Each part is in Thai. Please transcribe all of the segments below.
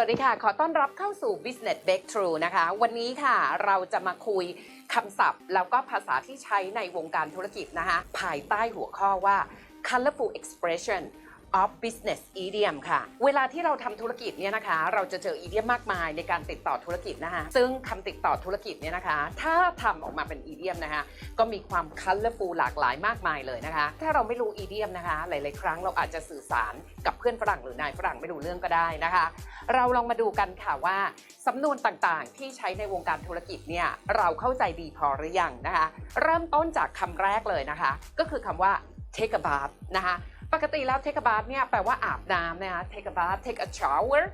วัสดีค่ะ ขอต้อนรับเข้าสู่ Business Breakthrough นะคะ วันนี้ค่ะเราจะมาคุยคำศัพท์ แล้วก็ภาษาที่ใช้ในวงการธุรกิจนะคะ ภายใต้หัวข้อว่า colorful expression of business idiom ค่ะ เวลาที่เราทำธุรกิจเนี่ยนะคะ เราจะเจออีเดียมมากมายในการติดต่อธุรกิจนะคะ ซึ่งคำติดต่อธุรกิจเนี่ยนะคะ ถ้าทำออกมาเป็นอีเดียมนะคะ ก็มีความ colorful หลากหลายมากมายเลยนะคะ ถ้าเราไม่รู้อีเดียมนะคะ หลาย ๆ ครั้งเราอาจจะสื่อสารกับเพื่อนฝรั่งหรือนายฝรั่งไม่รู้เรื่องก็ได้นะคะ เราลองมาดูกันค่ะว่าสำนวนต่าง ๆ ที่ใช้ในวงการธุรกิจเนี่ย เราเข้าใจดีพอหรือยังนะคะ เริ่มต้นจากคำแรกเลยนะคะ ก็คือคำว่า take a bath นะคะ ปกติแล้ว take a bath เนี่ยแปลว่าอาบน้ำนะคะ take a bath take a shower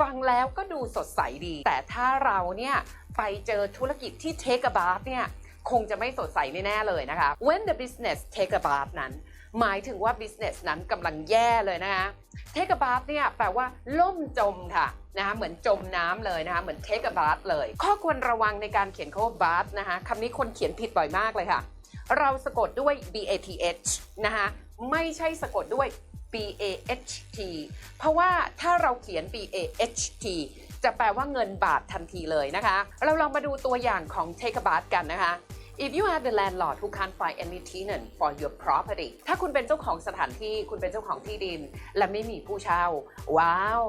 ฟังแล้วก็ดูสดใสดี แต่ถ้าเราเนี่ยไปเจอธุรกิจที่ take a bath เนี่ยคงจะไม่สดใสแน่ๆเลยนะคะ when the business take a bath นั้น หมายถึงว่า business นั้นกำลังแย่เลยนะคะ take a bath เนี่ยแปลว่าล่มจมค่ะนะคะเหมือนจมน้ำเลยนะคะเหมือน take a bath เลย ข้อควรระวังในการเขียนคำว่า bath นะคะคำนี้คนเขียนผิดบ่อยมากเลยค่ะ เราสะกดด้วย b a t h นะคะ ไม่ใช่สะกดด้วย b a h t เพราะว่าถ้าเราเขียน b a h t จะแปลว่าเงินบาททันทีเลยนะคะ เราลองมาดูตัวอย่างของ take a bath กันนะคะ If you are the landlord who can't find any tenant for your property ถ้าคุณเป็นเจ้าของสถานที่ คุณเป็นเจ้าของที่ดิน และไม่มีผู้เช่า ว้าว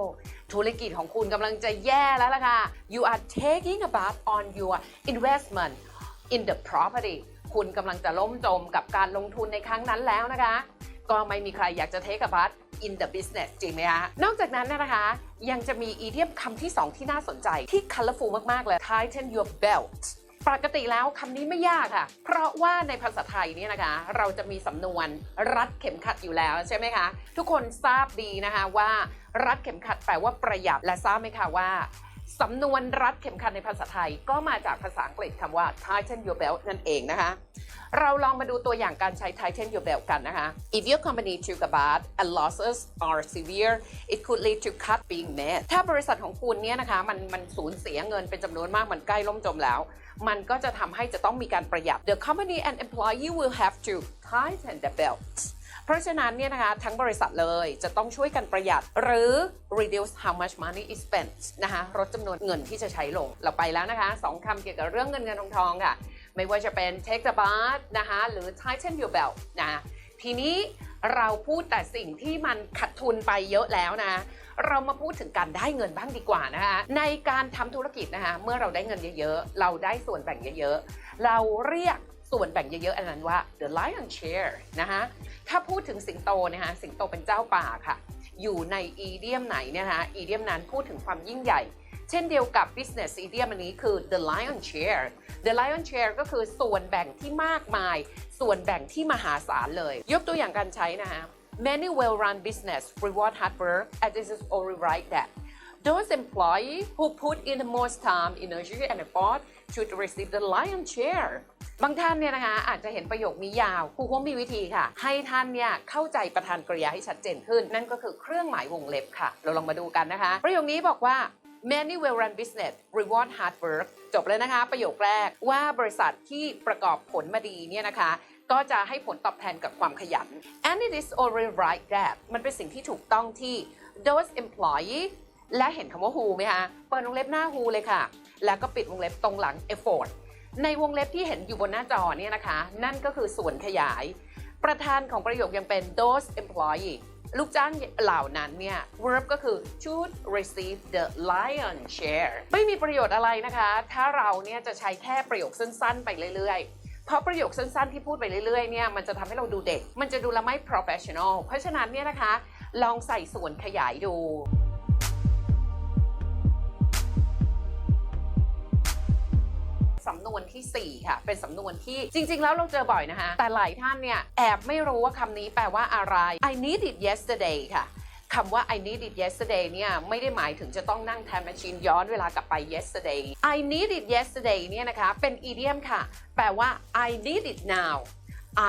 ธุรกิจของคุณกำลังจะแย่แล้วล่ะค่ะ You are taking a bath on your investment in the property คุณกำลังจะล้มจมกับการลงทุนในครั้งนั้นแล้วนะคะ ก็ไม่มีใครอยากจะ take a bath in the business จริงไหมคะ นอกจากนั้นนยนะคะ ยังจะมีอีเดียมคำที่ 2 ที่น่าสนใจที่ colorful มาก ๆ เลย tighten your belt ปกติแล้วคำนี้ไม่ยากค่ะ เพราะว่าในภาษาไทยเนี่ยนะคะ เราจะมีสำนวนรัดเข็มขัดอยู่แล้วใช่ไหมคะ ทุกคนทราบดีนะคะว่า รัดเข็มขัดแปลว่าประหยัดและทราบไหมคะว่า สำนวนรัดเข็มขัดในภาษาไทยก็มาจากภาษาอังกฤษคำว่า tighten your belt นั่นเองนะคะ เราลองมาดูตัวอย่างการใช้ tighten your belt กันนะคะ if your company took a bath and losses are severe it could lead to cut being made ถ้าบริษัทของคุณเนี่ยนะคะมันมันสูญเสียเงินเป็นจำนวนมากมันใกล้ล่มจมแล้ว มันก็จะทำให้จะต้องมีการประหยัด the company and employee will have to tighten the belts. เพราะฉะนั้นเนี่ยนะคะทั้งบริษัทเลยจะต้องช่วยกันประหยัดหรือ reduce how much money is spent นะคะลดจำนวนเงินที่จะใช้ลง เราไปแล้วนะคะสองคำเกี่ยวกับเรื่องเงินเงินทองทองค่ะ ไม่ว่าจะเป็น take the bath นะคะหรือ tighten your belt นะทีนี้เราพูดแต่สิ่งที่มันขัดทุนไปเยอะแล้วนะ เรามาพูดถึงการได้เงินบ้างดีกว่านะคะในการทำธุรกิจนะคะเมื่อเราได้เงินเยอะๆ เราได้ส่วนแบ่งเยอะๆ เราเรียก ส่วนแบ่งเยอะๆ อันนั้นว่า the lion share นะคะถ้าพูดถึงสิงโตนะคะสิงโตเป็นเจ้าป่าค่ะ อยู่ในอีเดียมไหนเนี่ยนะคะอีเดียมนั้นพูดถึงความยิ่งใหญ่ เช่นเดียวกับ business idiom อันนี้คือ the lion share the lion share ก็คือส่วนแบ่งที่มากมาย ส่วนแบ่งที่มหาศาลเลย ยกตัวอย่างการใช้นะคะ many well-run business reward hard work and this is only right that those employees who put in the most time energy and effort should receive the lion share บางท่านเนี่ยนะคะอาจจะเห็นประโยคนี้ยาวครูคงมีวิธีค่ะ ให้ท่านเนี่ยเข้าใจประธานกริยาให้ชัดเจนขึ้น นั่นก็คือเครื่องหมายวงเล็บค่ะ เราลองมาดูกันนะคะ ประโยคนี้บอกว่า many well run business reward hard work จบเลยนะคะ ประโยคแรกว่าบริษัทที่ประกอบผลมาดีเนี่ยนะคะ ก็จะให้ผลตอบแทนกับความขยัน and it is already right that มันเป็นสิ่งที่ถูกต้องที่ those employee และเห็นคำว่า who ไหมคะ เปิดวงเล็บหน้า who เลยค่ะ แล้วก็ปิดวงเล็บตรงหลัง effort ในวงเล็บที่เห็นอยู่บนหน้าจอเนี่ยนะคะ นั่นก็คือส่วนขยาย ประธานของประโยคยังเป็น those employee ลูกจ้างเหล่านั้นเนี่ย verb ก็คือ should receive the lion share ไม่มีประโยชน์อะไรนะคะ ถ้าเราเนี่ยจะใช้แค่ประโยคสั้นๆ ไปเรื่อยๆ เพราะประโยคสั้นๆ ที่พูดไปเรื่อยๆ เนี่ย มันจะทำให้เราดูเด็ก มันจะดูละไม่ professional เพราะฉะนั้นเนี่ยนะคะ ลองใส่ส่วนขยายดู สำนวนทีสี่ 4 ค่ะ เป็นสำนวนที่จริง ๆ แล้วเราเจอบ่อยนะคะ แต่หลายท่านเนี่ยแอบไม่รู้ว่าคำนี้แปลว่าอะไร I need it yesterday ค่ะคำว่า I need it yesterday เนี่ยไม่ได้หมายถึงจะต้องนั่งแทนแมชชีนย้อนเวลากลับไป yesterday I need it yesterday เนี่ยนะคะ เป็นอีเดียมค่ะ แปลว่า I need it now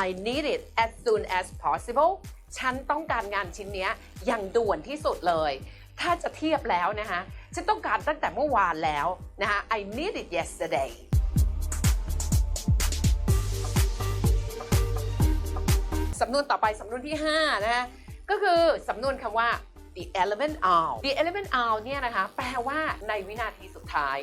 I need it as soon as possible ฉันต้องการงานชิ้นนี้อย่างด่วนที่สุดเลย ถ้าจะเทียบแล้วนะคะฉันต้องการตั้งแต่เมื่อวานแล้วนะคะ I need it yesterday ำนวนต่อไปสำนวนที่ 5นะฮะก็คือสำนวนคำว่า the element of the element of เนี่ยนะคะ แปลว่าในวินาทีสุดท้าย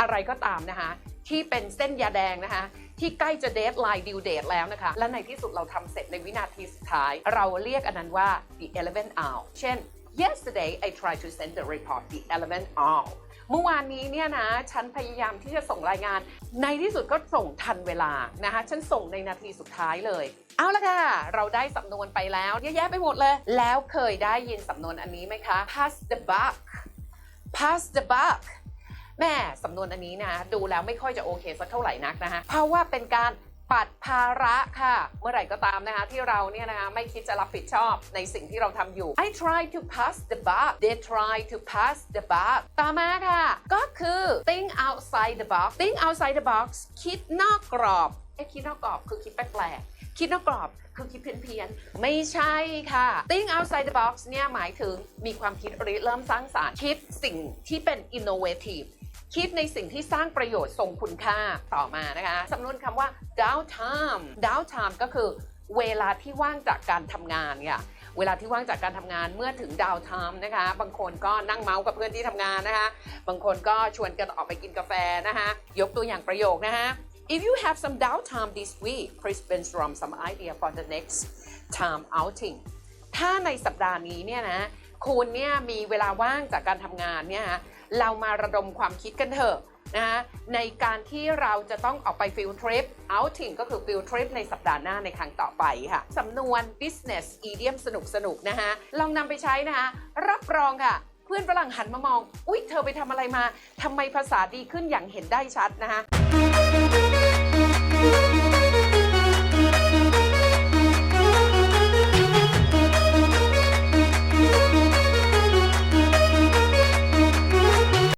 อะไรก็ตามนะคะ ที่เป็นเส้นยาแดงนะคะ ที่ใกล้จะเดทไลน์ดิวเดทแล้วนะคะ และในที่สุดเราทำเสร็จในวินาทีสุดท้าย เราเรียกอันนั้นว่า the element of เช่น yesterday I tried to send the report the element of เมื่อวานนี้เนี่ยนะ ฉันพยายามที่จะส่งรายงาน ในที่สุดก็ส่งทันเวลานะคะ ฉันส่งในนาทีสุดท้ายเลย เอาละค่ะ เราได้สำนวนไปแล้วเยอะแยะไปหมดเลย แล้วเคยได้ยินสำนวนอันนี้ไหมคะ pass the buck pass the buck แม่สำนวนอันนี้นะ ดูแล้วไม่ค่อยจะโอเคสักเท่าไหร่นักนะคะเพราะว่าเป็นการปัดภาระค่ะ เมื่อไหร่ก็ตามนะคะ ที่เราเนี่ยนะคะไม่คิดจะรับผิดชอบในสิ่งที่เราทำอยู่ I try to pass the buck they try to pass the buck ต่อมาค่ะ ก็คือ think outside the box think outside the box คิดนอกกรอบไอ้คิดนอกกรอบคือคิดแปลก คิดนอกกรอบคือคิดเพี้ยนๆ ไม่ใช่ค่ะ think outside the box เนี่ยหมายถึงมีความคิดริเริ่มสร้างสารรค์คิดสิ่งที่เป็น innovative คิดในสิ่งที่สร้างประโยชน์ทรงคุณค่าต่อมานะคะสำนวนคำว่า downtime downtime ก็คือเวลาที่ว่างจากการทำงานค่ะเวลาที่ว่างจากการทำงานเมื่อถึง downtime นะคะ บางคนก็นั่งเมาส์กับเพื่อนที่ทำงานนะคะ บางคนก็ชวนกันออกไปกินกาแฟนะคะ ยกตัวอย่างประโยคนะคะ If you have some downtime this week please brainstorm some idea for the next time outing ถ้าในสัปดาห์นี้เนี่ยนะคุณเนี่ยมีเวลาว่างจากการทำงานเนี่ยนะเรามาระดมความคิดกันเถอะนะในการที่เราจะต้องออกไปฟิลทริป outing ก็คือฟิลทริปในสัปดาห์หน้าในครั้งต่อไปค่ะ สำนวน business idiom สนุกสนุกๆนะคะลองนำไปใช้นะคะรับรองค่ะ เพื่อนฝรั่งหันมามอง อุ๊ย เธอไปทำอะไรมาทำไมภาษาดีขึ้นอย่างเห็นได้ชัดนะคะ